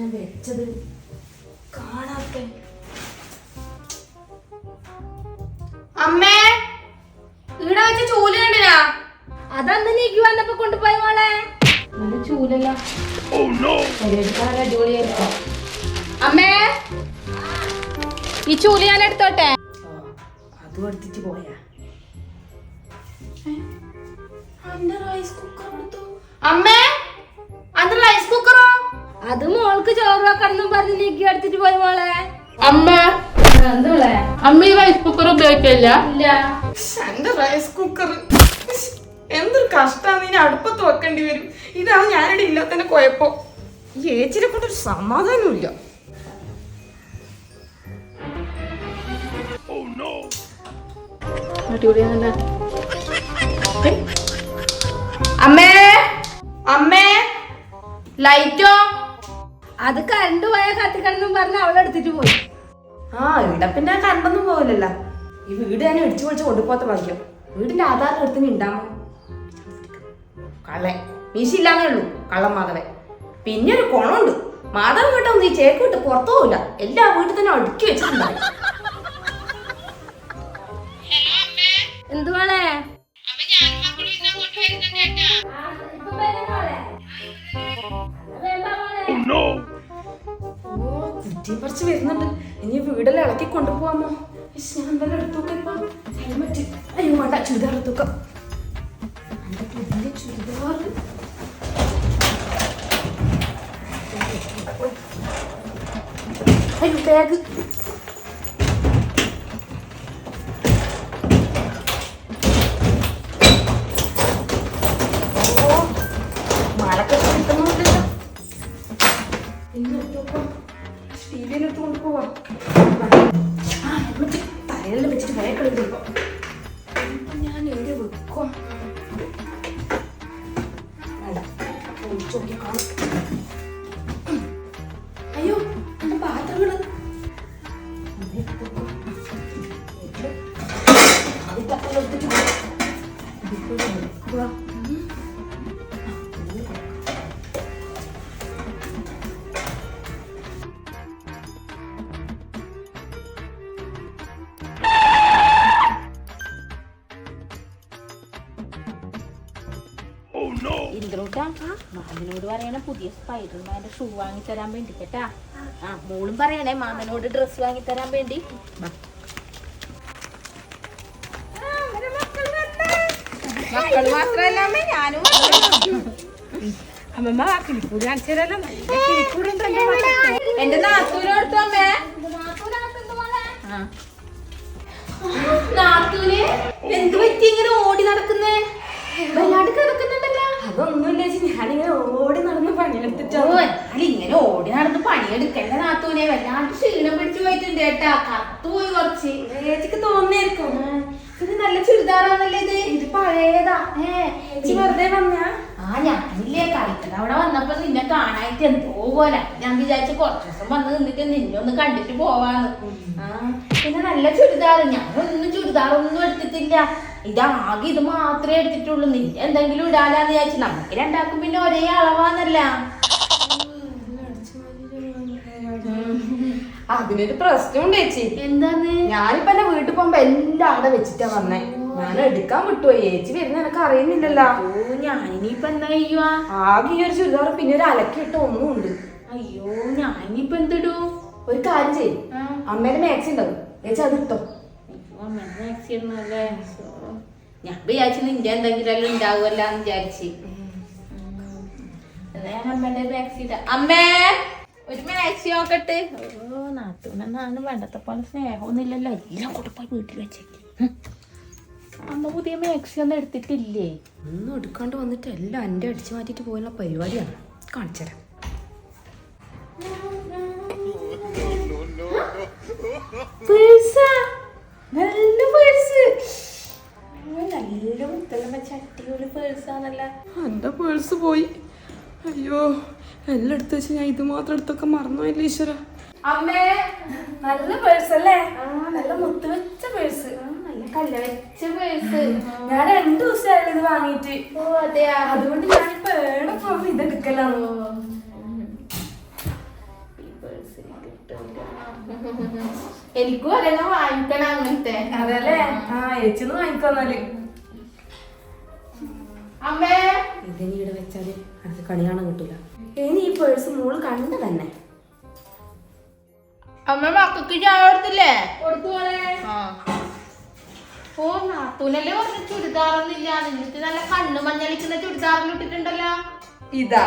ഞാൻ വെച്ചത് കാണാത്ത. അമ്മേ ഇവിടെ വെച്ച ചൂൽ കണ്ടിനാ? അതന്ന് നീക്ക് വന്നപ്പോ കൊണ്ടുപോയി മോളെ? നല്ല ചൂലല്ല. അടിപൊളിയായിരിക്കും. അമ്മേ ഈ ചൂൽ ഞാൻ എടുത്തോട്ടെ? അതും എടുത്തിട്ട് പോയാ. അമ്മേ അത് മോൾക്ക് ചോറ് വെക്കണം പറഞ്ഞ് നീക്കി എടുത്തിട്ട് പോയി മോളെ. അമ്മ. എന്തോളെ? അമ്മ ഈ റൈസ് കുക്കർ ഉപയോഗിക്കില്ല ഇല്ല. എന്റെ റൈസ് കുക്കർ എന്തൊരു കഷ്ടാന്ന് ഇനി അടുപ്പത്ത് വെക്കേണ്ടി വരും. ഇതാണ് ഞാനിവിടെ ഇല്ലാത്തതിന്റെ കുഴപ്പം. ഈ ഏച്ചിനെ കൊണ്ടൊരു സമാധാനമില്ല അടിപൊളിയാണല്ലോ? അമ്മേ. അമ്മേ. ലൈറ്റോ അത് കണ്ടു പോയ കത്തിക്കണം പറഞ്ഞ് അവളെടുത്തിട്ട് പോയി. ആ ഇവിടെ പിന്നെ കണ്ടൊന്നും പോകില്ലല്ലോ ഈ വീട് തന്നെ ഇടിച്ചു പൊളിച്ച് കൊണ്ടുപോകാത്ത ഭാഗ്യം. വീടിന്റെ ആധാരം എടുത്തിന് ഉണ്ടാമോ കള്ളൻ. മീശില്ലാന്നേ ഉള്ളൂ. കള്ളം മാധവൻ. പിന്നെ ഒരു കുണമുണ്ട് മാധവൻ കേട്ടൊന്നും ഈ ചേക്ക് വിട്ട് പുറത്തു പോകില്ല എല്ലാ വീട്ടിൽ തന്നെ അടുക്കി വെച്ചിട്ടുണ്ടാവും എന്ത് ഇപ്പൊ കുറ്റിയെ പറിച്ച് വരുന്നുണ്ട്. ഇനി വീടെല്ലാം ഇളക്കി കൊണ്ടുപോവാമോ? ഞാൻ വല്ല എടുത്തോക്കാം ഹെൽമെറ്റ് അയ്യോ വേണ്ട ചുരിദാർ എടുത്തോക്കാം അയ്യോ ബാഗ് ഇന്ദ്രൂട്ടാ മാമനോട് പറയണ പുതിയ സ്പൈഡർമാന്റെ ഷൂ വാങ്ങി തരാൻ വേണ്ടി കേട്ടാ. ആ മോളും പറയണേ മാമനോട് ഡ്രസ് വാങ്ങി തരാൻ വേണ്ടി മക്കൾ മാത്രല്ല ഞാനും അമ്മമ്മ കിളിക്കൂടി എന്റെ നാത്തൂനോടത്തു അമ്മേ. നാത്തൂന്? എന്ത് പറ്റി ഇങ്ങനെ ഓടി നടക്കുന്നേ? വല്ലാണ്ട് കിടക്കുന്നുണ്ടല്ലോ അതൊന്നുമില്ല ഞാനിങ്ങനെ ഓടി നടന്ന് പണിയെടുത്തിട്ടോ ഇങ്ങനെ ഓടി നടന്ന് പണിയെടുക്കണ്ട നാത്തൂനെ വല്ലാണ്ട് ക്ഷീണം പിടിച്ചു പോയിട്ടുണ്ട് കേട്ടാ. കത്തു പോയി കുറച്ച്. ചേച്ചിക്ക് തോന്നിയായിരിക്കും ഇത് നല്ല ചുരിദാറാണല്ലേ ഇത്? ഇത് പഴയതാ. ഏ ചേച്ചി വെറുതെ വന്നാ? ആ ഞാനില്ലേ. കളിക്കണ അവിടെ വന്നപ്പോ നിന്നെ കാണായിട്ട് എന്തോ പോലെ. ഞാൻ വിചാരിച്ചു കുറച്ച് വന്ന് നിന്നിട്ട് നിന്നെ ഒന്ന് കണ്ടിട്ട് പോവാന്ന്. ആ പിന്നെ നല്ല ചുരിദാർ. ഞാനൊന്നും ചുരിദാറൊന്നും എടുത്തിട്ടില്ല. ഇതാകെ ഇത് മാത്രമേ എടുത്തിട്ടുള്ളൂ. നിന്നെ എന്തെങ്കിലും ഇടാലാന്ന് വിചാരിച്ചു നമുക്ക് രണ്ടാക്കും പിന്നെ ഒരേ അളവാന്നല്ല. അതിനൊരു പ്രശ്നമുണ്ട് ചേച്ചി. എന്താന്ന് ഞാനിപ്പോ എന്റെ വീട്ടിൽ പോകുമ്പോ എല്ലാം അവിടെ വെച്ചിട്ടാ വന്നേ. ഞാൻ എടുക്കാൻ വിട്ടുപോയി. ചേച്ചി വരുന്ന എനക്ക് അറിയുന്നില്ലല്ലോ. ഓ ഞാനിനിയിപ്പൊ എന്താ ചെയ്യുവാ? ആകെ ഈ ഒരു ചുരിദാർ പിന്നെ ഒരു അലക്കിട്ട് ഒന്നും ഉണ്ട് അയ്യോ ഞാനിപ്പ എന്തിടൂ? ഒരു കാര്യം ചെയ്യും. അമ്മേടെ മാക്സി ഉണ്ടാവും ചേച്ചി അത് ഇട്ടോ. ഞാൻ വിചാരിച്ചു നിന്റെ എന്തെങ്കിലും ഉണ്ടാവുമല്ല എന്ന് വിചാരിച്ച്. അമ്മേന്റെ മാക്സി അമ്മേ ഒരു മാക്സി നോക്കട്ടെ. ഓ നാത്തൂനെന്നാണ് വേണ്ടത്തെ പോലെ സ്നേഹമൊന്നുമില്ലല്ലോ. എല്ലാം കൊണ്ടുപോയി വീട്ടിൽ വെച്ചേക്ക്. അമ്മ പുതിയ മാക്സി ഒന്നും എടുത്തിട്ടില്ലേ? ഒന്നും എടുക്കാണ്ട് വന്നിട്ട് എല്ലാം എന്റെ അടിച്ചു മാറ്റിട്ട് പോയുള്ള പരിപാടിയാണ്. കാണിച്ചു തരാം നല്ല പേഴ്സ്. നല്ല മുത്തലമ്മ ചട്ടിയൊരു പേഴ്സാന്നല്ല. എന്റെ പേഴ്സ് പോയി. അയ്യോ എല്ലാം എടുത്തു വെച്ച് ഞാൻ ഇത് മാത്രം എടുത്തൊക്കെ മറന്നുപോയില്ല ഈശ്വര. അമ്മേ നല്ല പേഴ്സ് അല്ലേ നല്ല മുത്ത് വെച്ച പേഴ്സ്. നല്ല കല്ല വെച്ച പേഴ്സ്. ഞാൻ രണ്ടു ദിവസമായിരുന്നു ഇത് വാങ്ങിയിട്ട്. ഓ അതെയാ. അതുകൊണ്ട് ഞാനിപ്പോ ഏടെ പോകുമ്പോ ഇത് എനിക്കും അതെല്ലാം വാങ്ങിക്കണം അങ്ങനത്തെ അതല്ലേ? ആ ഏച്ചിന്ന് വാങ്ങിക്കോന്നാൽ. അമ്മേ. ഇതിനി ഇവിടെ വെച്ചാൽ അടുത്ത കളി കാണാൻ കിട്ടൂല. ഇനി ഈ പേഴ്സ് മോൾ കണ്ട തന്നെ. അമ്മ മക്കൾക്ക് ചായ കൊടുത്തില്ലേ? കൊടുത്തോളെ ആ. ഓ നാത്തൂനല്ലേ പറഞ്ഞ ചുരിദാറൊന്നുമില്ല നിന്നിട്ട് നല്ല കണ്ണു മഞ്ഞളിക്കുന്ന ചുരിദാറിൽ ഇട്ടിട്ടുണ്ടല്ലോ. ഇതാ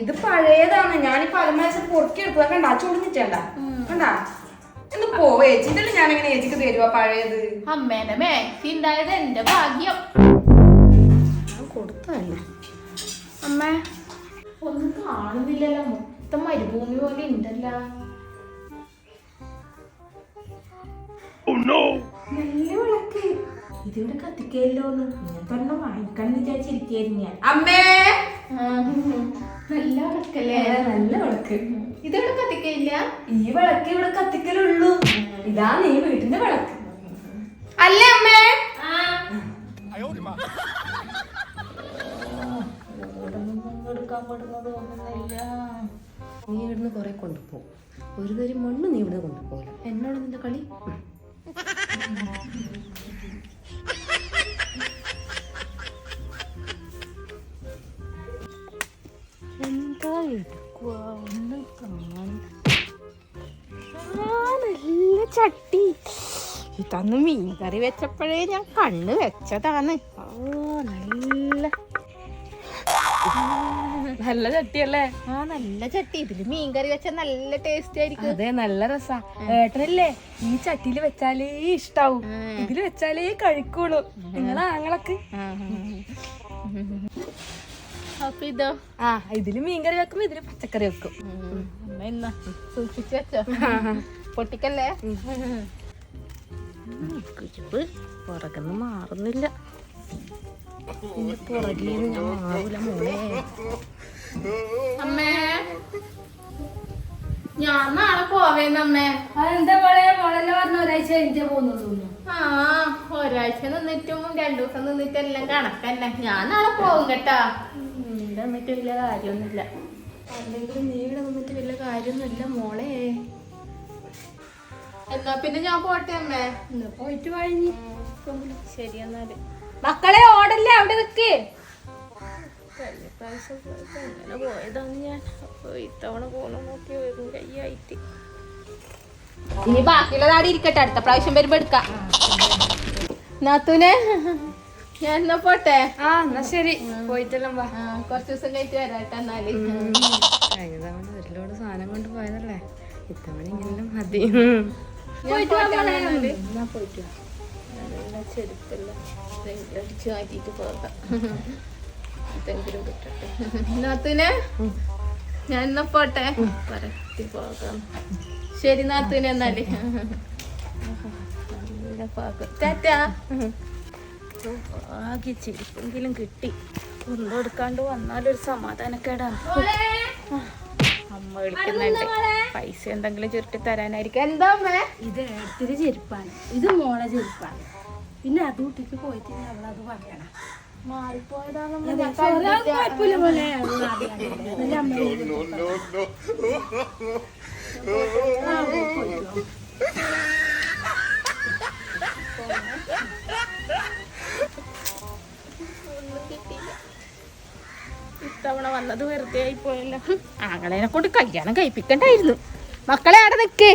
ഇത് പഴയതാണ്. ഞാനിപ്പോ അലമാശ പൊറുക്കി എടുത്തതാ. കണ്ടാ? ചൊടിഞ്ഞിട്ടേണ്ട കണ്ടാ? എന്ന് പോവേ. ഏച്ചി ഞാൻ എങ്ങനെ ഏച്ചിക്ക് തരുവാ പഴയത്? അമ്മേന്റെ മാക്സി ഉണ്ടായത് എന്റെ ഭാഗ്യം. ഞാൻ കൊടുത്തതല്ലേ? അമ്മേ. ഒന്നും കാണുന്നില്ലല്ലോ. മൊത്തം മരുഭൂമി പോലെ ഉണ്ടല്ലോ നല്ല വിളക്ക്. ഇതിവിടെ കത്തിക്കല്ലോ ഇങ്ങനത്തെ ഒരെണ്ണം വാങ്ങിക്കണം എന്ന് വിചാരിച്ചിരിക്കായിരുന്നു ഞാൻ. അമ്മേ. നല്ല വിളക്കല്ലേ ഏ, നല്ല വിളക്ക് ഇതിവിടെ കത്തിക്കില്ല ഈ വിളക്ക് ഇവിടെ കത്തിക്കലുള്ളൂ. ഇതാ നീ വീട്ടിന്റെ വിളക്ക്. അല്ലേ അമ്മേ? നീ ഇവിടുന്ന് കുറെ കൊണ്ടുപോകും. ഒരു തരി മണ്ണ് നീ ഇവിടുന്ന് കൊണ്ടുപോകില്ല. എന്നോട് നിന്റെ കളി? എടുക്കുക ഒന്നും കാണാൻ നല്ല ചട്ടി. ഇതന്ന് മീൻ കറി വെച്ചപ്പോഴേ ഞാൻ കണ്ണ് വെച്ചതാണ്. ഓ നല്ല നല്ല ചട്ടിയല്ലേ? ആ നല്ല ചട്ടി. ഇതിൽ മീൻ കറി വെച്ചാൽ നല്ല ടേസ്റ്റ് ആയിരിക്കും. അതെ നല്ല രസാ. ഏട്ടനല്ലേ ഈ ചട്ടിയിൽ വെച്ചാലേ ഇഷ്ടാവും. ഇതിൽ വെച്ചാലേ കഴിക്കുള്ളൂ. നിങ്ങളാങ്ങളൊക്കെ അപ്പൊ ഇതോ. ആ ഇതിൽ മീൻകറി വെക്കും ഇതിൽ പച്ചക്കറി വെക്കും. അമ്മ എന്നാ? സൂക്ഷിച്ചു വെച്ചോ. പൊട്ടിക്കല്ലേ? കുഴിപ്പ് പുറകുന്ന് മാറുന്നില്ല. പുറകിന്ന് ഞാൻ മാറൂല മോളെ. അമ്മേ. ഞാൻ നാളെ പോവേന്നമ്മേ അതെന്താ മോളെ? മോളെന്നെ പറഞ്ഞ ഒരാഴ്ച കഴിഞ്ഞേ പോകുന്നുള്ളൂ ആ ഒരാഴ്ച നിന്നിട്ടും രണ്ടു ദിവസം നിന്നിട്ടും എല്ലാം കണക്കന്നെ. ഞാൻ നാളെ പോകും കേട്ടാ. ഇവിടെ നിന്നിട്ട് വലിയ കാര്യമൊന്നുമില്ല. അല്ലെങ്കിലും നീ ഇവിടെ നിന്നിട്ട് വലിയ കാര്യമൊന്നുമില്ല മോളെ. എന്നാ പിന്നെ ഞാൻ പോട്ടെ അമ്മേ. എന്നാ പോയിട്ട് കഴിഞ്ഞ് ശരി എന്നാൽ. മക്കളെ ഓടല്ലേ അവിടെ നിക്ക്. കഴിഞ്ഞ പ്രാവശ്യം പോയപ്പോ എങ്ങനെ പോയതാണ് ഞാൻ. അപ്പൊ ഇത്തവണ പോണ നോക്കി വരും കയ്യായിട്ട് ഇനി ബാക്കിയുള്ളത് അവിടെ ഇരിക്കട്ടെ. അടുത്ത പ്രാവശ്യം വരുമ്പോ എടുക്കാം. നാത്തൂനെ. ഞാൻ എന്നാ പോട്ടെ? ആ എന്നാ ശരി. പോയിട്ടെല്ലാം വാ. കുറച്ച് ദിവസം കഴിഞ്ഞിട്ട് വരാട്ടെ എന്നാൽ. കഴിഞ്ഞ തവണ ഒരുപാട് സാധനം കൊണ്ട് പോയതല്ലേ? ഇത്തവണ ഇങ്ങനെ മതി. ഞാൻ. എന്നാ പോകാം. ഞാൻ പോട്ടെ? പരത്തി പോകാം. ശരി നാത്തൂനെ എന്നാൽ. പാകം. ടാറ്റാ. ആകെ ചെരുപ്പെങ്കിലും കിട്ടി. കൊണ്ടെടുക്കാണ്ട് വന്നാലൊരു സമാധാനക്കേടാ. അമ്മ വിളിക്കുന്നുണ്ട്. പൈസ എന്തെങ്കിലും ചുരുട്ടി തരാനായിരിക്കും. എന്താ അമ്മേ? ഇത് എടുത്തിട്ട് ചെരുപ്പാണ്. ഇത് മോളെ ചെരുപ്പാണ്. പിന്നെ അത് കുട്ടിക്ക് പോയിട്ട് അവളത് പറയണം മാറിപ്പോയതാണെന്ന് വന്നത് വെറുതെ ആയി പോയല്ലോ ആങ്ങളേനെ കൊണ്ട് കല്യാണം കഴിപ്പിക്കണ്ടായിരുന്നു. മക്കളെ അവിടെ നിക്ക്.